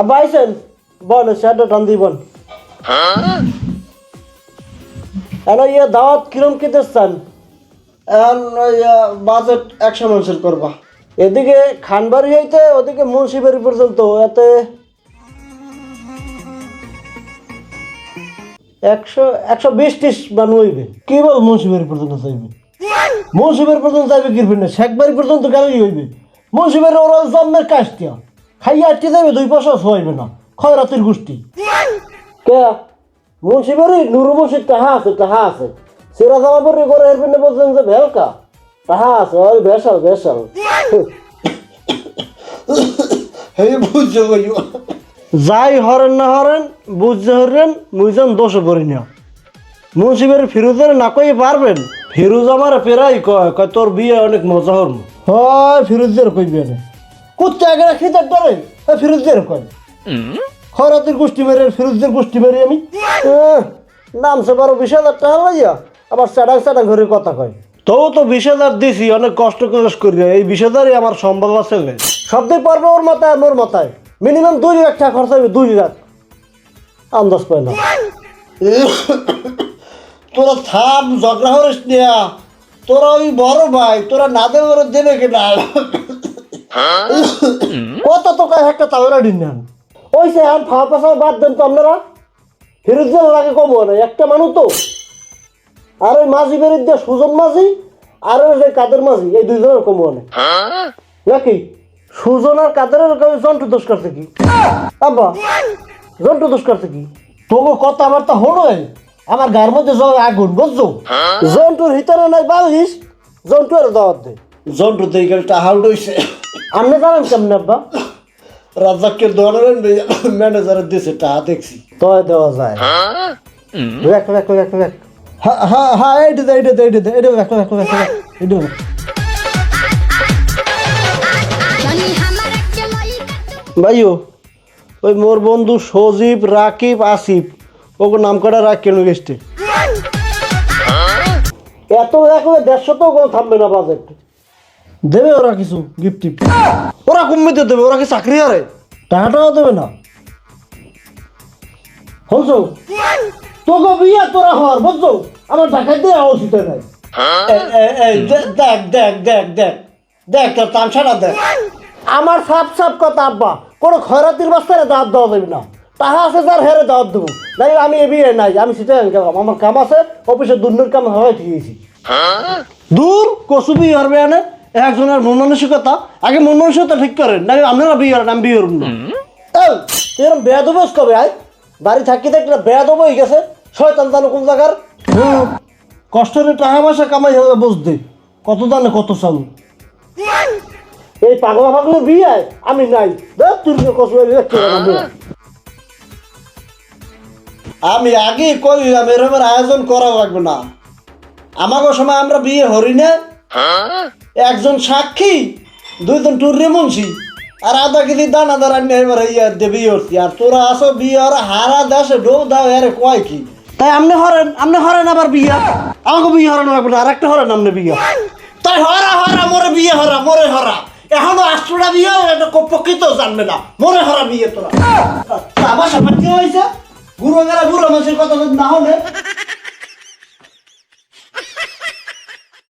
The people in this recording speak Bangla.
আব্বা আইসেন বল স্যারটা টান দিবন এখন ইয়ে দাওয়াত কিরম কি দিচ্ছেন? এখন বাজেট একশো মানুষের করবা। এদিকে খানবাড়ি হইতে ওদিকে মুন্সিবাড়ি পর্যন্ত এতে একশো একশো বিশ ত্রিশ মানুষ হইবে। কি বল মুন্সিবাড়ি পর্যন্ত চাইবে মুন্সিবাড়ি পর্যন্ত চাইবে কি না শেখবাড়ি পর্যন্ত গেলেই হইবে। মুন্সিবাড়ি ওরা জন্মের কাজটিয়া খাইয়া আটকে যাবে দুই পয়সা হইবে না। খয়রাতির গোষ্ঠী। কে? মুন্সিবাড়ি নুরু মুন্সির টাহা আছে টাহা আছে। সিরা জামা পরি করে এর পিনে বলছেন যে ভেলকা টাহা আছে ওই বেসাল বেসাল এই বুঝছ কইও যাই হরেন না হরেন বুঝতে হরেন মুইজন দোষ করি না। মুন্সিবের ফিরুজের না কই পারবেন। ফিরুজ আমার পেরাই কয় কয় তোর বিয়ে অনেক মজা হল হয় ফিরুজের কইবে না। কুত্তে আগে খিদার ডরে ফিরুজের কয়। খরাতির গোষ্ঠী মেরে ফিরুজের গোষ্ঠী মেরে আমি। আহ, নামছে বারো বিশ হাজার টাকা লাইয়া আবার স্যাডাং স্যাডাং করে কথা কয়। তো তো বিশ হাজার দিছি অনেক কষ্ট করে করি এই বিশ হাজারই আমার সম্ভব আছে সবদিক পারবে ওর মাথায় মোর মাথায়। মিনিমাম দুই লাখ টাকা খরচ হবে দুই লাখ। আন্দাজ পায় না। তোরা থাম ঝগড়া হরিস নিয়া তোরা ওই বড় ভাই তোরা না দেবে দেবে কিনা কত কাজ একটা তাওরা দিন নেন? ওই সে আর খাওয়া পাশা বাদ দেন তো আপনারা? ফিরুজের লাগে কম না, একটা মানুষ তো। আর ওই মাঝি বেরিয়ে সুজন মাঝি, আর ওই যে কাদের মাঝি, এই দুইজনের কম হয় না। নাকি? সুজন আর কাদের জন্টু দোষ করছে কি? আব্বা, জন্টু দোষ করছে কি? তোকে কথাবার্তা হলো আমার গার মধ্যে জল আগুন, বুঝছ? জন্টুর হিতারে নাই বালিশ, জন্টু আর দাওয়াত দে জন্টু দেখে টাহা উঠেছে আপনি জানেন কেমন আব্বা? রাজাকের দোকানের ম্যানেজারের দিয়েছে টাহা দেখছি। তয় দেওয়া যায়? রাখ রাখ রাখ রাখ। হ্যাঁ হ্যাঁ হ্যাঁ এইটা দে এইটা দে এইটা দে এইটা রাখ রাখ রাখ রাখ এইটা রাখ। জানি আমার একটা লইকা ভাইও ওই মোর বন্ধু সজীব রাকিব আসিফ ওকে নাম করা রাখ কেন গেস্টে এত রাখলে দেড়শো তো কোনো থামবে না বাজেট। দেবে ওরা কিছু গিফট টিফট ওরা কমিতে দেবে ওরা কি চাকরি আরে টাকাটাও দেবে না। হলছো তোকে বিয়ে তোরা হওয়ার বুঝছ? আমার টাকা দিয়ে উচিত নাই। দে- দেখ দেখ দেখ দেখ দেখ তোর তামসাটা দেখ। আমার সাপ সাপ কথা আব্বা কোনো খয়রাতির বাস্তারে দাঁত দেওয়া যাবে না। তাহা আছে যার হেরে দাঁত দেবো। নাই আমি এ বিয়ে নাই আমি সেটা গেলাম। আমার কাম আছে অফিসে দুর্নীর কাম হয় ঠিক আছে দূর কসু বিয়ে হবে এনে একজনের মন মানসিকতা আগে মন মানসিকতা ঠিক করেন নাই আপনারা বিয়ে করেন আমি বিয়ে না। তুই এরকম বেয়া দেবো কবে আয়? বাড়ি থাকি থাকলে বেয়া দেবো হয়ে গেছে শয়তান জানো কোন জায়গার? কষ্টের টাকা পয়সা কামাই হবে বুঝতে কত দানে কত চালু। এই পাগলা পাগলের বিয়ে আমি নাই। তুই কষ্ট আমি আগে কইলাম এরকমের আয়োজন করা লাগবে না। আমাকে সময় আমরা বিয়ে হরি না। একজন সাক্ষী, দুইজন টুর্রে মুন্সি, আর আধা কেজি দানা দাঁড়া নিয়ে এবার আর তোরা আসো বিয়ে আর হারা দেশে ডো দাও, এর কয় কি? তাই আপনি হরেন আপনি হরেন আবার বিয়া। আমাকে বিয়ে হরেন লাগবে আর একটা হরেন আপনি বিয়া। তাই হরা হরা, মোরে বিয়ে হরা, মোরে হরা। এখনও আষ্টটা বিয়ে এটা প্রকৃত জানবে না। মোরে হরা বিয়ে তোরা। আমার সামনে কি হয়েছে। গুরু গেলা গুরু মানুষের কথা না হলে